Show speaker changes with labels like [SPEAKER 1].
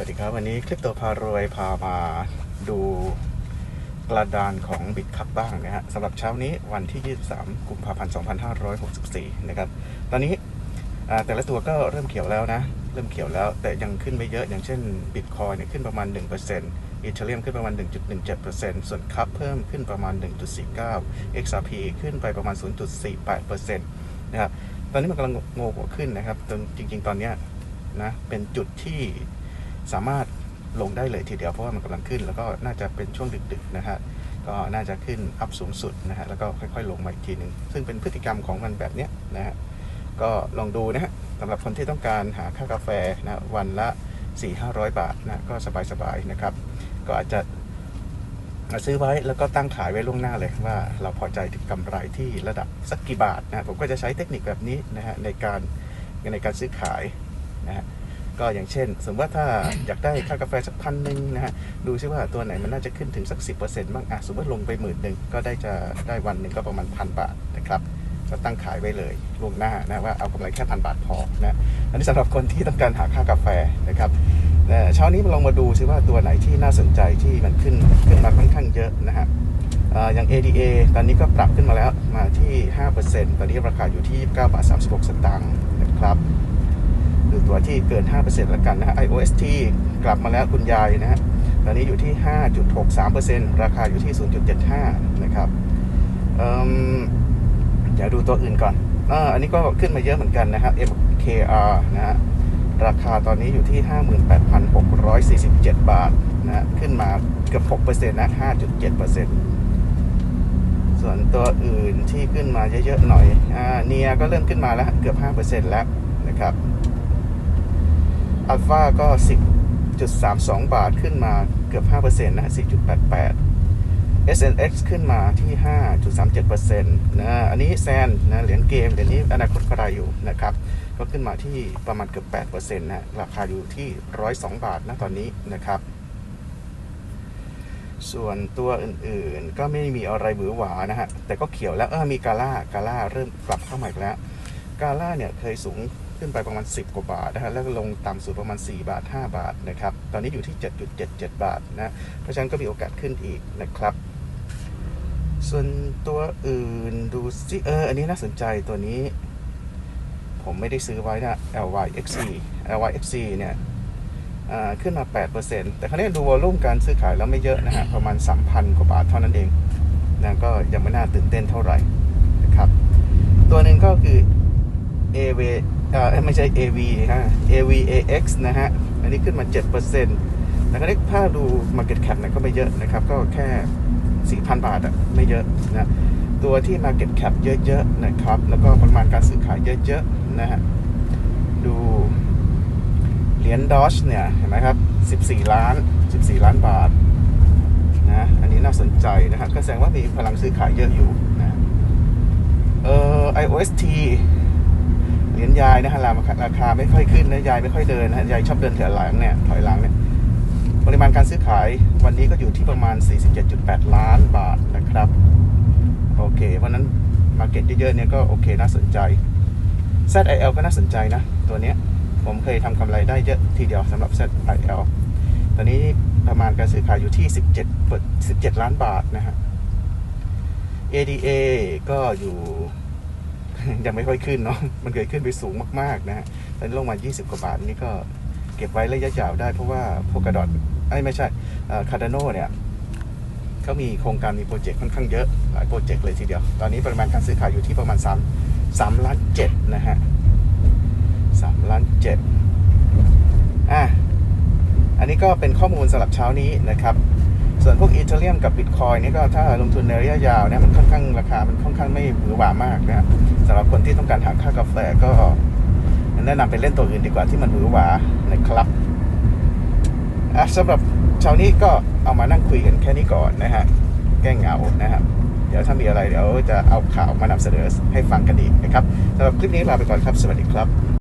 [SPEAKER 1] วัสดีครับ วันนี้คลิปโตพารวยพามาดูกระดานของบิตคัพบ้างนะฮะสำหรับเช้านี้วันที่ 23 กุมภาพันธ์ 2564 นะครับ ตอนนี้แต่ละตัวก็เริ่มเขียวแล้วนะ เริ่มเขียวแล้วแต่ยังขึ้นไม่เยอะอย่างเช่นบิตคอยเนี่ยขึ้นประมาณ 1%อีเทเรียมขึ้นประมาณ 1.17%ส่วนคัพเพิ่มขึ้นประมาณ 1.49 XRP ขึ้นไปประมาณ 0.48%นะครับตอนนี้มันกำลังโงหัวขึ้นนะครับตรงจริงๆ ตอนนี้นะเป็นจุดที่ สามารถลงได้เลยทีเดียวเพราะว่ามันกำลังขึ้น แล้วก็น่าจะเป็นช่วงดึกๆนะฮะก็น่าจะขึ้นอัพสูงสุดนะฮะแล้วก็ค่อยๆ ลงมาอีกทีหนึ่งซึ่งเป็นพฤติกรรมของมันแบบเนี้ยนะฮะก็ลองดูนะฮะสำหรับคนที่ต้องการหาค่ากาแฟนะวันละ 4-500 บาทนะก็สบายๆนะครับ ก็อาจจะซื้อไว้แล้วก็ตั้งขายไว้ล่วงหน้าเลยว่าเราพอใจถึงกำไรที่ระดับสักกี่บาทนะผมก็จะใช้เทคนิคแบบนี้นะฮะในการในการซื้อขายนะฮะ ก็อย่างเช่น สมมติว่าถ้าอยากได้ค่ากาแฟสักพันหนึ่งนะฮะดูซิว่าตัวไหนมันน่าจะขึ้นถึงสัก 10%บ้างอะสมมติลงไปหมื่นหนึ่งก็ได้จะได้วันหนึ่งก็ประมาณพันบาทนะครับก็ตั้งขายไว้เลยล่วงหน้านะว่าเอากำไรแค่พันบาทพอนะอันนี้สำหรับคนที่ต้องการหาค่ากาแฟนะครับแต่เช้านี้มาลองมาดูซิว่าตัวไหนที่น่าสนใจที่มันขึ้นขึ้นมาค่อนข้างเยอะนะฮะอ่าอย่าง ADA ตอนนี้ก็ปรับขึ้นมาแล้วมาที่ 5%ตอนนี้ราคาอยู่ที่ 9 บาท 36 สตางค์นะครับ ดูตัวที่เกิน 5%แล้วกันนะ IOST กลับมาแล้วคุณยายนะฮะตอนนี้อยู่ที่ 5.63%ราคาอยู่ที่ 0.75 นะครับเดี๋ยวดูตัวอื่นก่อนออันนี้ก็ขึ้นมาเยอะเหมือนกันนะครับ MKR นะฮะราคาตอนนี้อยู่ที่ 58,647 บาทนะฮะขึ้นมาเกือบ6%นะ 5.7%ส่วนตัวอื่นที่ขึ้นมาเยอะๆหน่อย อ่า เนียก็เริ่มขึ้นมาแล้ว เกือบ 5%แล้วนะครับ อัลฟาก็ 10.32 บาทขึ้นมาเกือบ 5%นะ 4.88 SNX ขึ้นมาที่ 5.37%นะอันนี้แซนนะเหรียญเกมเหรียญนี้อนาคตกระไรอยู่นะครับ ก็ขึ้นมาที่ประมาณเกือบ 8%นะราคาอยู่ที่ 102 บาทนะตอนนี้นะครับส่วนตัวอื่นๆก็ไม่มีอะไรหวือหวานะฮะ แต่ก็เขียวแล้วเออมีกาล่ากาล่าเริ่มกลับเข้ามาอีกแล้ว กาล่าเนี่ยเคยสูง ขึ้นไปประมาณ 10 กว่าบาทนะฮะแล้วก็ลงต่ำสุดประมาณ 4 บาท 5 บาทนะครับ ตอนนี้อยู่ที่ 7.77 บาทนะ เพราะฉะนั้นก็มีโอกาสขึ้นอีกนะครับ ส่วนตัวอื่นดูซิเออ อันนี้น่าสนใจตัวนี้ ผมไม่ได้ซื้อไว้นะ LYXC LYXC เนี่ยอ่าขึ้นมา 8%แต่ครั้นี้ดูวอลลุ่มการซื้อขายแล้วไม่เยอะนะฮะ ประมาณ 3,000 กว่าบาทเท่านั้นเองนะก็ยังไม่น่าตื่นเต้นเท่าไหร่นะครับ ตัวหนึ่งก็คือ AV เอ่อไม่ใช่ AV ฮะ AVAX นะฮะ อันนี้ขึ้นมา7%แต่ครั้นี้ถ้าดู Market Cap เนี่ยก็ไม่เยอะนะครับ ก็แค่ 4,000 บาทอะไม่เยอะนะตัวที่ Market Cap เยอะๆนะครับ แล้วก็ประมาณการซื้อขายเยอะๆนะฮะ ดูเหรียญดอชเนี่ย เห็นไหมครับ 14 ล้าน 14 ล้านบาทนะอันนี้น่าสนใจนะครับก็แสดงว่ามีพลังซื้อขายเยอะอยู่นะเอ่อ IOST เหรียญยายนะฮะราคาไม่ค่อยขึ้นนะยายไม่ค่อยเดินนะยายชอบเดินถอยหลังเนี่ยถอยหลังเนี่ยปริมาณการซื้อขายวันนี้ก็อยู่ที่ประมาณ 47.8 ล้านบาทนะครับโอเคเพราะนั้นมาเก็ตเยอะๆเนี่ยก็โอเคน่าสนใจ ZIL ก็น่าสนใจนะตัวเนี้ยผมเคยทำกำไรได้เยอะทีเดียวสำหรับ ZIL ตอนนี้ประมาณการซื้อขายอยู่ที่ 17เปิด17 ล้านบาทนะฮะ ADA ก็อยู่ ยังไม่ค่อยขึ้นเนาะมันเคยขึ้นไปสูงมากๆนะฮะตอนนี้ลงมา 20 กว่าบาทนี่ก็เก็บไว้ระยะยาวได้เพราะว่าโพกาดอทไอ้ไม่ใช่คาร์ดานโนเนี่ยเขามีโครงการมีโปรเจกต์ค่อนข้างเยอะหลายโปรเจกต์เลยทีเดียว ตอนนี้ปริมาณการซื้อขายอยู่ที่ประมาณ3 3ล้าน7นะฮะ3ล้าน7อะอันนี้ก็เป็นข้อมูลสำหรับเช้านี้นะครับ ส่วนพวกอีเทเรียมกับบิตคอยนี่ก็ถ้าลงทุนในระยะยาวเนี่ยมันค่อนข้างราคา มันค่อนข้างไม่หวือหวามากนะสำหรับคนที่ต้องการหาค่ากาแฟก็แนะนำไปเล่นตัวอื่นดีกว่าที่มันหวือหวานะครับอะสำหรับเช้านี้ก็เอามานั่งคุยกันแค่นี้ก่อนนะฮะแก้เหงานะครับเดี๋ยวถ้ามีอะไรเดี๋ยวจะเอาข่าวมานำเสนอให้ฟังกันอีกนะครับสำหรับคลิปนี้ลาไปก่อนครับ สวัสดีครับ